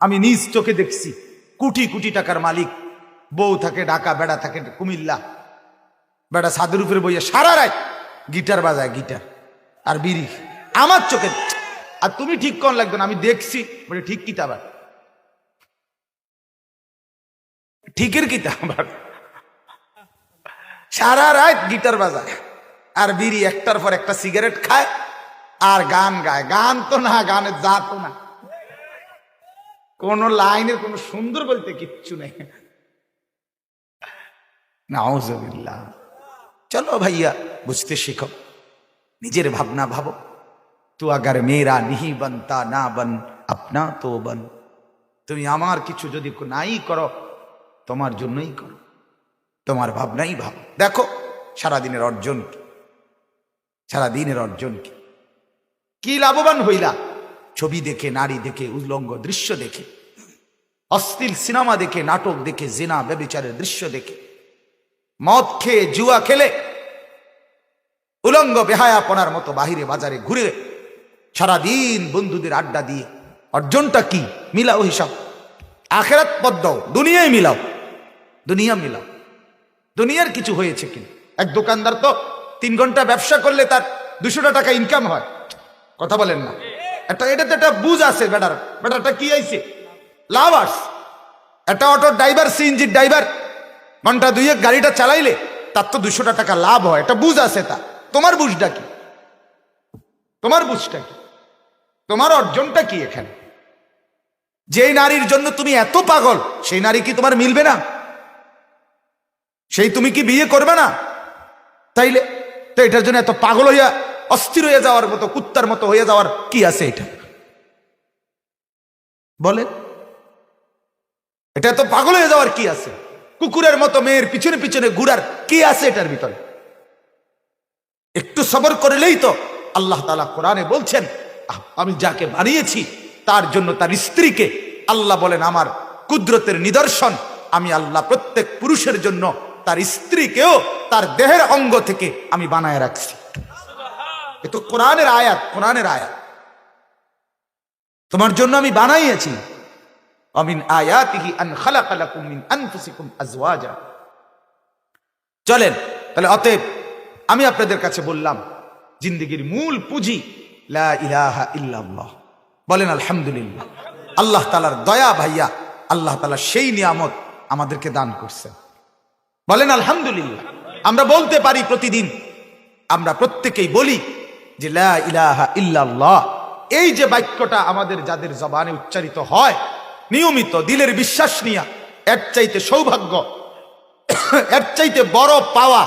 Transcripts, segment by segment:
আমি নিজ চোখে দেখছি। কোটি কোটি টাকার মালিক। বউ থাকে ঢাকা বেড়া থাকে, কুমিল্লা। বেড়া সাদের উপরে বইয়া সারা রাত গিটার বাজায়, গিটার আর বিড়ি। আমার চোখে আর তুমি ঠিক কোন লাগবে না, আমি দেখছি। বলে, ঠিক কিতা আবার? ঠিকের কিতা আবার? সারা রাত গিটার বাজায় আর বিড়ি একটার পর একটা সিগারেট খায় আর গান গায়। গান তো না, গানের যা তো না। কোন লাইনের কোন সুন্দর বলতে কিচ্ছু নেই। নাউজুবিল্লাহ। চলো ভাইয়া, বুঝতে শিখো। নিজের ভাবনা ভাবো। তু আগার মেরা নিহি বন, তা না বন, আপনা তো বন। তুমি আমার কিছু যদি নাই করো, তোমার জন্যই করো। তোমার ভাবনাই ভাবো। দেখো, সারাদিনের অর্জন কি? সারাদিনের অর্জন কি? কি লাভবান হইলা? ছবি দেখে, নারী দেখে, উল্লঙ্গ দৃশ্য দেখে, অশ্লীল সিনেমা দেখে, নাটক দেখে, জেনা ব্যবিচারের দৃশ্য দেখে, মদ খেয়ে জুয়া খেলে, উলঙ্গ বেহায়াপনার মতো বাহিরে বাজারে ঘুরে সারাদিন বন্ধুদের আড্ডা দিয়ে, অর্জনটা কি? মিলাও হিসাব। আখেরাত পদ্ম দুনিয়ায় মিলাও। দুনিয়া মিলাও। দুনিয়ার কিছু হয়েছে কি এক দোকানদার তো তিন ঘণ্টা ব্যবসা করলে তার দুশোটা টাকা ইনকাম হয়। কথা বলেন না। একটা এটাতে একটা বুঝ আছে বেটার বেটারটা কি আইছে? লাভ আস একটা অটো ড্রাইভার সিএনজির ড্রাইভার, ঘণ্টা দুইয়েক গাড়িটা চালাইলে তার তো দুশোটা টাকা লাভ হয়। এটা বুঝ আছে তা। তোমার বুঝটা কি? তোমার বুঝটা কি? তোমার অর্জনটা কি এখানে? যেই নারীর জন্য তুমি এত পাগল, সেই নারী কি তোমার মিলবে না? সেই তুমি কি বিয়ে করবে না? তাইলে তো এটার জন্য এত পাগল হইয়া অস্থির হয়ে যাওয়ার মতো, কুত্তার মতো হয়ে যাওয়ার কি আছে এটা? বলে এটা এত পাগল হয়ে যাওয়ার কি আছে? কুকুরের মতো মেয়ের পিছনে পিছনে ঘুরার কি আছে এটার ভিতরে? একটু সবর করলেই তো আল্লাহ তালা কোরআনে বলছেন আমি যাকে বানিয়েছি, তার জন্য তার স্ত্রীকে আল্লাহ বলেন, আমার কুদরতের নিদর্শন, আমি আল্লাহ প্রত্যেক পুরুষের জন্য তার স্ত্রীকেও তার দেহের অঙ্গ থেকে আমি বানায় রাখছি। এ তো কোরআনের আয়াত কোরআনের আয়াত। তোমার জন্য আমি বানাইয়াছি। অমিন আয়াতিহি আন খালাকা লাকুম মিন আনফুসিকুম আজওয়াজা। চলেন, তাহলে অতএব আমি আপনাদের কাছে বললাম, জিন্দগির মূল পুঁজি লা ইলাহা ইল্লাল্লাহ। বলেন আলহামদুলিল্লাহ। আল্লাহ তালার দয়া ভাইয়া, আল্লাহ তালা সেই নিয়ামত আমাদেরকে দান করছেন। বলেন আলহামদুলিল্লাহ। আমরা বলতে পারি প্রতিদিন, আমরা প্রত্যেকেই বলি যে ইলাহা ইল্লাল্লাহ, এই যে বাক্যটা আমাদের যাদের জবানে উচ্চারিত হয়, নিয়মিত দিলের বিশ্বাস নিয়া, এর চাইতে সৌভাগ্য, এর চাইতে বড় পাওয়া,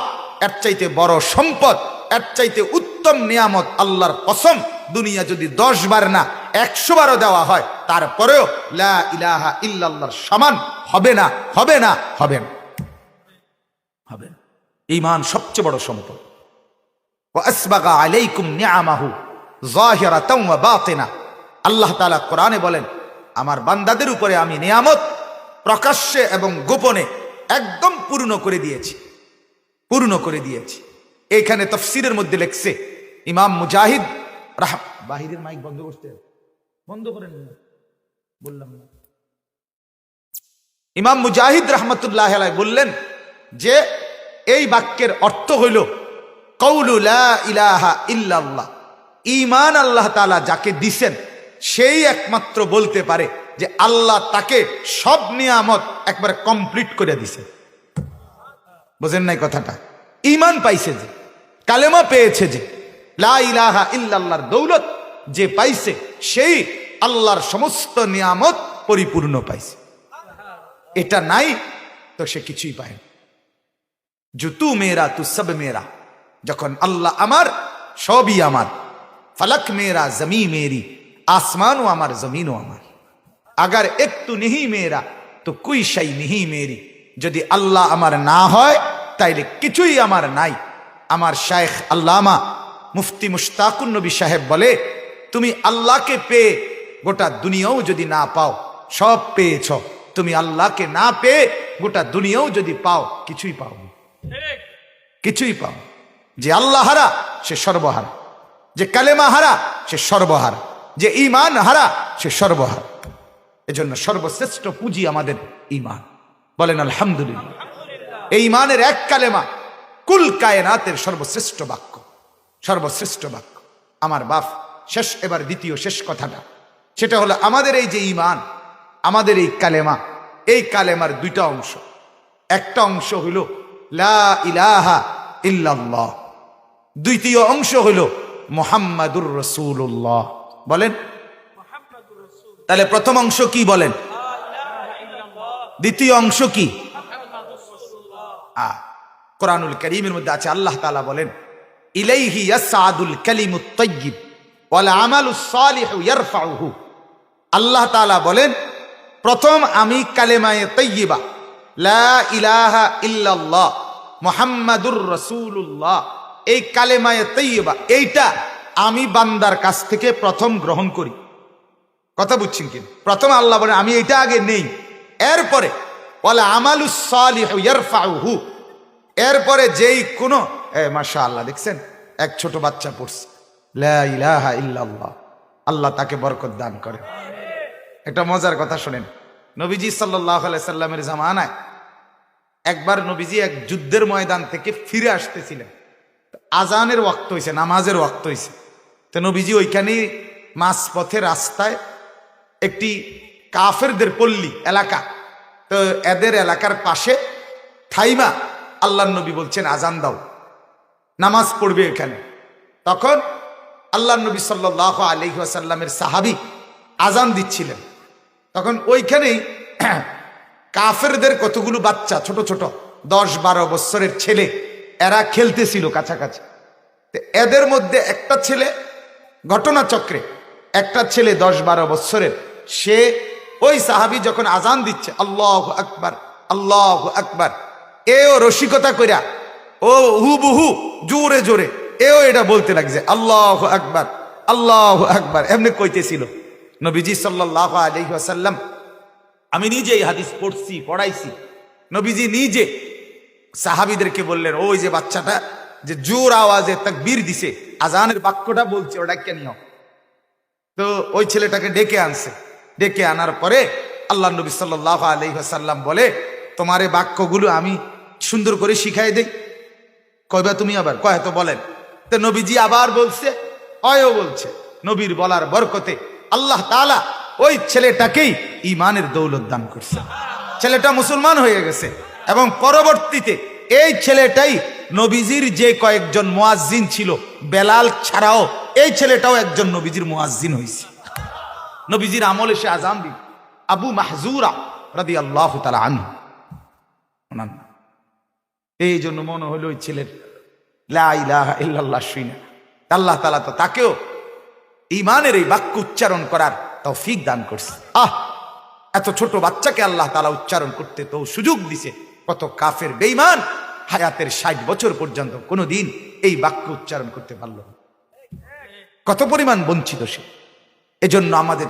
এর চাইতে বড় সম্পদ, এর চাইতে উত্তম নিয়ামত আল্লাহর কসম, দুনিয়া যদি দশ বার না, একশো বারও দেওয়া হয়, তারপরেও লা ইলাহা ইল্লাল্লাহর সমান হবে না হবে না হবে না, হবে ইমান সবচেয়ে বড় সম্পদ। আলাইকুম আল্লাহ তাআলা কোরআনে বলেন, আমার বান্দাদের উপরে আমি নিয়ামত প্রকাশ্যে এবং গোপনে একদম পূর্ণ করে দিয়েছি। পূর্ণ করে দিয়েছি। এখানে তফসিরের মধ্যে লেখছে, ইমাম মুজাহিদ রাহ, বাহিরের মাইক বন্ধ করতে বন্ধ করেন। বললাম না। ইমাম মুজাহিদ রহমতুল্লাহ বললেন যে, এই বাক্যের অর্থ হইল ইলাহা ইমান আল্লাহ তাআলা যাকে দিছেন, সেই একমাত্র বলতে পারে যে আল্লাহ তাকে সব নিয়ামত একবারে কমপ্লিট করে দিছে। বোঝেন নাই কথাটা? ইমান পাইছে যে, কালেমা পেয়েছে যে, লা ইলাহা ইল্লাল্লাহর দৌলত যে পাইছে, সেই আল্লাহর সমস্ত নিয়ামত পরিপূর্ণ পাইছে। এটা নাই, তো সে কিছুই পায়। জুতু মেরা তু সব মেরা যখন আল্লাহ আমার, সবই আমার। ফলক মেরা জমি মেরি, আসমানও আমার, জমিনও আমার। আগার একটু নেহি মেরা তো কুই সাই নেহি মেরি। যদি আল্লাহ আমার না হয়, তাইলে কিছুই আমার নাই। আমার শায়েখ আল্লামা মুফতি মুশতাকুন নবী সাহেব বলে, তুমি আল্লাহকে পেয়ে গোটা দুনিয়াও যদি না পাও, সব পেয়েছ। তুমি আল্লাহকে না পেয়ে গোটা দুনিয়াও যদি পাও, কিছুই পাও। কিছুই পাও। যে আল্লাহ হারা, সে সর্বহারা। যে কালেমা হারা, সে সর্বহারা। যে ইমান হারা, সে সর্বহারা। এজন্য সর্বশ্রেষ্ঠ পুঁজি আমাদের ইমান বলেন, আলহামদুলিল্লাহ। এই ইমানের এক কালেমা কুল কায়নাতের সর্বশ্রেষ্ঠ বাক্য। সর্বশ্রেষ্ঠ বাক্য। আমার বাপ, শেষ, এবার দ্বিতীয়, শেষ কথাটা। সেটা হলো, আমাদের এই যে ইমান আমাদের এই কালেমা, এই কালেমার দুইটা অংশ। একটা অংশ হইল লা ইলাহা ইল্লাল্লাহ। দ্বিতীয় অংশ হইল মোহাম্মদুর রসুল্লাহ বলেন? তাহলে প্রথম অংশ কি বলেন? দ্বিতীয় অংশ কি? কোরআনুল করিমের মধ্যে আছে, আল্লাহ তালা বলেন, ইলাইহি ইয়াসআদুল কালিমুত তাইয়্যিব, ওয়াল আমালুস সালিহু ইয়ারফাউহু। আল্লাহ তাআলা বলেন, প্রথম আমি কালেমায়ে তাইয়্যিবা, লা ইলাহা ইল্লাল্লাহ, মুহাম্মাদুর রাসূলুল্লাহ। এই কালেমায়ে তাইয়্যিবা এইটা আমি বান্দার কাছ থেকে প্রথম গ্রহণ করি। কথা বুঝছেন কি? প্রথম আল্লাহ বলেন আমি এটা আগে নেই। এরপরে বলে আমালুস সালিহু এরপরে যেই কোন, এ মাশা আল্লাহ দেখছেন? এক ছোট বাচ্চা পড়ছে। আল্লাহ তাকে বরকত দান করে। একটা মজার কথা শোনেন। নবীজি সাল্লাহ সাল্লামের জামানায় একবার নবীজি এক যুদ্ধের ময়দান থেকে ফিরে আসতেছিলেন। আজানের ওয়াক্ত হয়েছে নামাজের ওয়াক্ত হয়েছে তো নবীজি ওইখানেই মাঝ পথে রাস্তায় একটি কাফেরদের পল্লী এলাকা, তো এদের এলাকার পাশে থাইমা আল্লাহ নবী বলছেন, আজান দাও, নামাজ পড়বে এখানে। তখন আল্লাহ নবী সাল্লাহ আলহি আসাল্লামের সাহাবি আজান দিচ্ছিলেন। তখন ওইখানেই কাফেরদের কতগুলো বাচ্চা, ছোট ছোট, দশ বারো বছরের ছেলে এরা খেলতেছিল কাছাকাছি। এদের মধ্যে একটা ছেলে ঘটনাচক্রে, একটা ছেলে দশ বারো বছরের সে ওই সাহাবি যখন আজান দিচ্ছে, আল্লাহ আকবার আল্লাহ আকবার, এও রসিকতা কইরা, ও হুবহু জোরে জোরে, এও এটা বলতে লাগছে, আল্লাহ আকবার আল্লাহ আকবার, এমনি কইতেছিল। নবীজি সাল্লাহ আলহিহাসাল্লাম আমি নিজে এই হাদিস পড়ছি, পড়াইছি। নবীজি নিজে সাহাবিদেরকে বললেন, ওই যে বাচ্চাটা যে জোর আওয়াজে তাকবীর দিছে, আজানের বাক্যটা বলছে, ওটা কেন তো ওই ছেলেটাকে ডেকে আনছে। ডেকে আনার পরে আল্লাহ নবী সাল্লাহ আলহিহাসাল্লাম বলে, তোমার এই বাক্যগুলো আমি সুন্দর করে শিখাই দেই। কয়বা তুমি আবার? কয়, তো বলেন। তো নবীজি আবার বলছে, অয়ও বলছে। নবীর বলার বরকতে আল্লাহ তাআলা ওই ছেলেটাকেই ইমানের দৌলত দান করছে। ছেলেটা মুসলমান হয়ে গেছে। এবং পরবর্তীতে এই ছেলেটাই নবীজির যে কয়েকজন মুয়াজ্জিন ছিল, বেলাল ছাড়াও এই ছেলেটাও একজন নবীজির মুয়াজ্জিন হয়েছে নবীজির আমলে সে আজান দিন আবু মাহজুরা রাদি আল্লাহ তালা নাম। এই জন্য মনে হলো ওই ছেলের আল্লাহ তালা তো তাকেও ইমানের এই বাক্য উচ্চারণ করার তৌফিক দান করছে। আহ, এত ছোট বাচ্চাকে আল্লাহ তালা উচ্চারণ করতে তো সুযোগ দিছে। কত কাফের বেইমান হায়াতের ষাট বছর পর্যন্ত কোনোদিন এই বাক্য উচ্চারণ করতে পারল। কত পরিমাণ বঞ্চিত সে এজন্য আমাদের